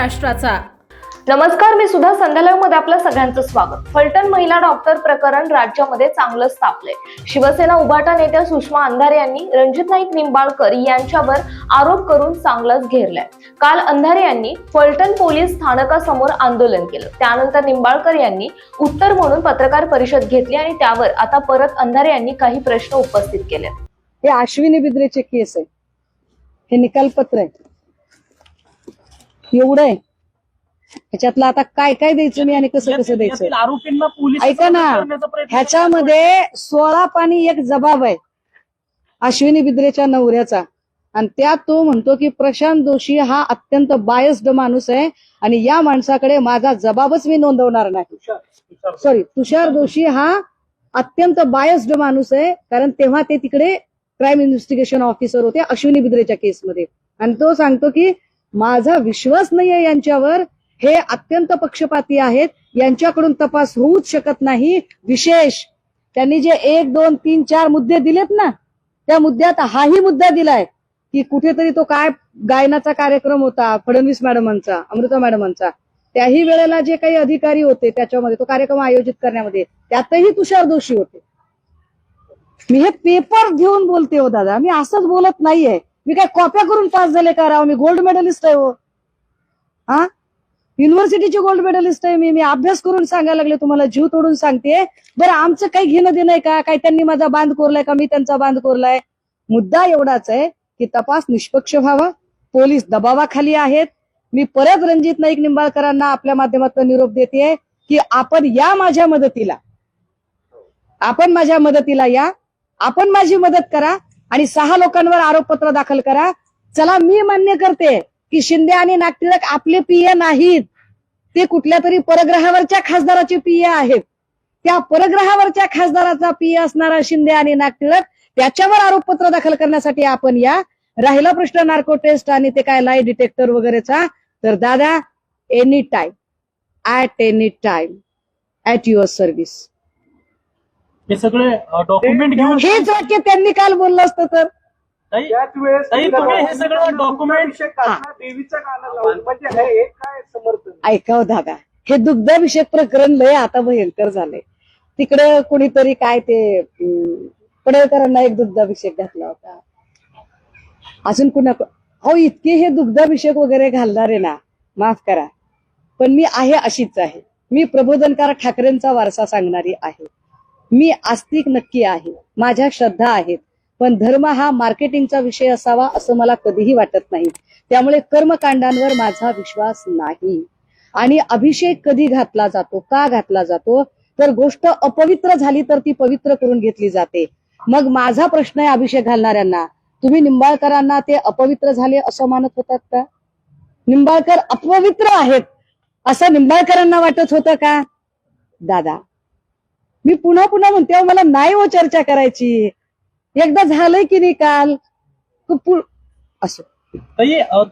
महाराष्ट्राचा. नमस्कार मी सुद्धा संध्यालयमध्ये आपलं सगळ्यांचं स्वागत. फलटण महिला डॉक्टर प्रकरण राज्यामध्ये चांगलंच तापलंय. शिवसेना उभाटा नेत्या सुषमा अंधारे यांनी रणजित नाईक निंबाळकर यांच्यावर आरोप करून चांगलंच घेरलाय. काल अंधारे यांनी फलटण पोलीस स्थानकासमोर आंदोलन केलं. त्यानंतर निंबाळकर यांनी उत्तर म्हणून पत्रकार परिषद घेतली आणि त्यावर आता परत अंधारे यांनी काही प्रश्न उपस्थित केले हे अश्विनी बिद्रेचे केस आहे. हे निकालपत्र आहे. एवढं आहे. ह्याच्यातलं आता काय काय द्यायचं मी आणि कसं कसं द्यायचं? आरोपींना पोलीस ऐका ना ह्याच्यामध्ये सोळा पाणी एक जबाब आहे अश्विनी बिद्रेच्या नवऱ्याचा. आणि त्यात तो म्हणतो की प्रशांत जोशी हा अत्यंत बायस्ड माणूस आहे आणि या माणसाकडे माझा जबाबच मी नोंदवणार नाही. सॉरी तुषार जोशी. हा अत्यंत बायस्ड माणूस आहे कारण तेव्हा ते तिकडे क्राईम इन्व्हेस्टिगेशन ऑफिसर होते अश्विनी बिद्रेच्या केसमध्ये आणि तो सांगतो की माझा विश्वास नाहीये यांच्यावर. हे अत्यंत पक्षपाती आहेत. यांच्याकडून तपास होऊच शकत नाही. विशेष त्यांनी जे एक दोन तीन चार मुद्दे दिलेत ना त्या मुद्द्यात हाही मुद्दा दिलाय की कुठेतरी तो काय गायनाचा कार्यक्रम होता फडणवीस मॅडमांचा अमृता मॅडमांचा. त्याही वेळेला जे काही अधिकारी होते त्याच्यामध्ये तो कार्यक्रम आयोजित करण्यामध्ये त्यातही तुषार दोषी होते. मी हे पेपर घेऊन बोलते हो दादा. मी असंच बोलत नाहीये. मी काय कॉप्या करून पास झाले का राव? मी गोल्ड मेडलिस्ट आहे हो. हा? युनिव्हर्सिटीचे गोल्ड मेडलिस्ट आहे मी. मी अभ्यास करून सांगायला लागले तुम्हाला जीव तोडून सांगते. बरं आमचं काही घेणं देणं आहे का? काही त्यांनी माझा बांध कोरलाय का? मी त्यांचा बांध कोरलाय? मुद्दा एवढाच आहे की तपास निष्पक्ष व्हावा. पोलीस दबावाखाली आहेत. मी परत रणजित नाईक निंबाळकरांना आपल्या माध्यमातून निरोप देते की आपण या माझ्या मदतीला आपण माझ्या मदतीला या. आपण माझी मदत करा. आणि सहा लोकांवर आरोपपत्र दाखल करा. चला मी मान्य करते की शिंदे आणि नागटिळक आपले पीए नाहीत. ते कुठल्या तरी परग्रहावरच्या खासदाराचे पीए आहेत. त्या परग्रहावरच्या खासदाराचा पीए असणारा शिंदे आणि नागटिळक त्याच्यावर आरोपपत्र दाखल करण्यासाठी आपण या. राहिला प्रश्न नार्को टेस्ट आणि ते काय लाई डिटेक्टर वगैरेचा? तर दादा any time at any time at your service हे सगळे डॉक्युमेंट घेऊन हेच वाक्य त्यांनी काल बोललं असतं तर. ताई, त्याच वेळेस ताई, तुम्ही हे सगळं डॉक्युमेंट देवीच्या कानाला लावून. म्हणजे हे एक काय समर्थन? ऐकाव दादा. हे दुग्धाभिषेक प्रकरण लय आता भयंकर झालंय. तिकडे कुणीतरी काय ते अं, पडळकरांना एक दुग्धाभिषेक घातला होता. अजून कुणा हो इतके हे दुग्धाभिषेक वगैरे घालणारे ना माफ करा. पण मी आहे अशीच आहे. मी प्रबोधनकार ठाकरेंचा वारसा सांगणारी आहे. मी आस्तिक नक्की आहे. माझ्या श्रद्धा आहेत. पण धर्म हा मार्केटिंगचा विषय असावा असं मला कधीही वाटत नाही. त्यामुळे कर्मकांडांवर माझा विश्वास नाही. आणि अभिषेक कधी घातला जातो का घातला जातो? तर गोष्ट अपवित्र झाली तर ती पवित्र करून घेतली जाते. मग माझा प्रश्न आहे अभिषेक घालणाऱ्यांना तुम्ही निंबाळकरांना ते अपवित्र झाले असं मानत होतात का? निंबाळकर अपवित्र आहेत असं निंबाळकरांना वाटत होतं का? दादा मी पुन्हा पुन्हा म्हणते मला नाही हो चर्चा करायची. एकदा झालंय की नाही काल? असं.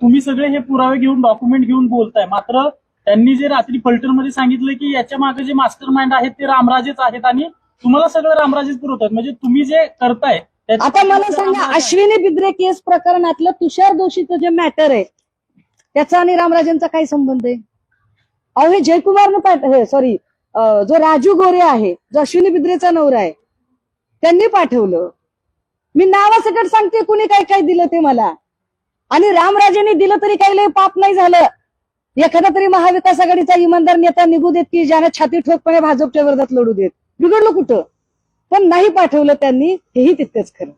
तुम्ही सगळे हे पुरावे घेऊन डॉक्युमेंट घेऊन बोलताय. मात्र त्यांनी जे रात्री फलटणमध्ये सांगितलं की याच्या मागे जे मास्टर माइंड आहेत ते रामराजेच आहेत आणि तुम्हाला सगळं रामराजेच पुरवतात. म्हणजे तुम्ही जे करताय आता मला सांगा अश्विनी बिद्रे केस प्रकरणातलं तुषार दोषीचं जे मॅटर आहे त्याचा आणि रामराजेंचा काय संबंध आहे? अहो हे जयकुमारनं पाठ सॉरी जो राजू गोरे आहे जो अश्विनी बिद्रेचा नवरा आहे त्यांनी पाठवलं. मी नावासकट सांगते कुणी काय काय दिलं ते मला. आणि रामराजेंनी दिलं तरी काही लय पाप नाही झालं. एखादा तरी महाविकास आघाडीचा इमानदार नेता निघू देत की ज्याने छाती ठोकपणे भाजपच्या विरोधात लढू देत. बिघडलं कुठं? पण नाही पाठवलं त्यांनी हेही तितकंच खरं.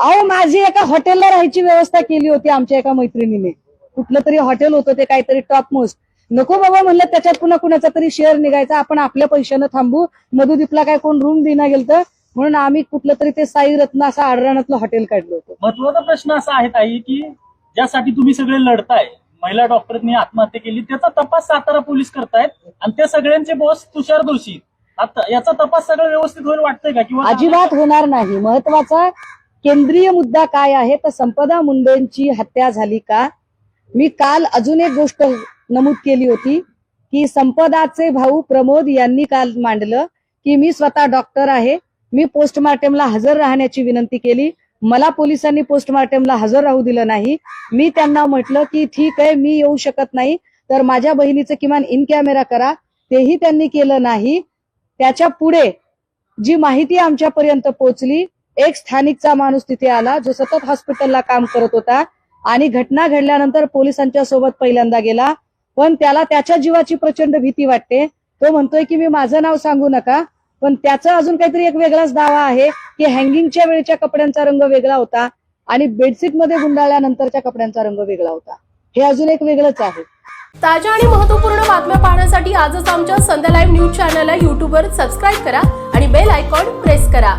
अहो माझी एका हॉटेलला राहायची व्यवस्था केली होती आमच्या एका मैत्रिणीने. कुठलं तरी हॉटेल होतं ते काहीतरी टॉप मोस्ट नको बाबा म्हणलं त्याच्यात पुन्हा कुणाचा तरी शेअर निघायचा आपण आपल्या पैशानं थांबू. मधुदीपला काय कोण रूम देणार गेलं म्हणून आम्ही कुठलं तरी ते साई रत्न असं आडराणातलं हॉटेल काढलं होतं. महत्त्वाचा प्रश्न असा आहे ताई की ज्यासाठी तुम्ही सगळे लढताय महिला डॉक्टरनी आत्महत्या केली त्याचा तपास सातारा पोलीस करतायत आणि त्या सगळ्यांचे बॉस तुषार दोषी आता याचा तपास सगळं व्यवस्थित होईल वाटतंय का? किंवा अजिबात होणार नाही. महत्त्वाचा केंद्रीय मुद्दा काय आहे? तर संपदा मुंडेंची हत्या झाली का? मी काल अजून एक गोष्ट नमूद केली होती की संपदाचे भाऊ प्रमोद यांनी काल मांडलं की मी स्वतः डॉक्टर आहे. मी पोस्टमार्टमला हजर राहण्याची विनंती केली. मला पोलिसांनी पोस्टमार्टमला हजर राहू दिलं नाही. मी त्यांना म्हटलं की ठीक आहे मी येऊ शकत नाही. तर माझ्या बहिणीचं किमान इन कॅमेरा करा. तेही त्यांनी केलं नाही. त्याच्या पुढे जी माहिती आमच्यापर्यंत पोहोचली एक स्थानिकचा माणूस तिथे आला जो सतत हॉस्पिटलला काम करत होता आणि घटना घडल्यानंतर पोलिसांच्या सोबत पहिल्यांदा गेला. पण त्याला त्याच्या जीवाची प्रचंड भीती वाटते. तो म्हणतोय की मी माझं नाव सांगू नका पण त्याचा अजून काहीतरी एक वेगळाच दावा आहे की हँगिंगच्या वेळच्या कपड्यांचा रंग वेगळा होता आणि बेडशीटमध्ये गुंडाळल्यानंतरच्या कपड्यांचा रंग वेगळा होता. हे अजून एक वेगळंच आहे. ताज्या आणि महत्त्वपूर्ण बातम्या पाहण्यासाठी आजच आमच्या संध्या लाईव्ह न्यूज चॅनलला युट्यूबवर सबस्क्राईब करा आणि बेल आयकॉन प्रेस करा.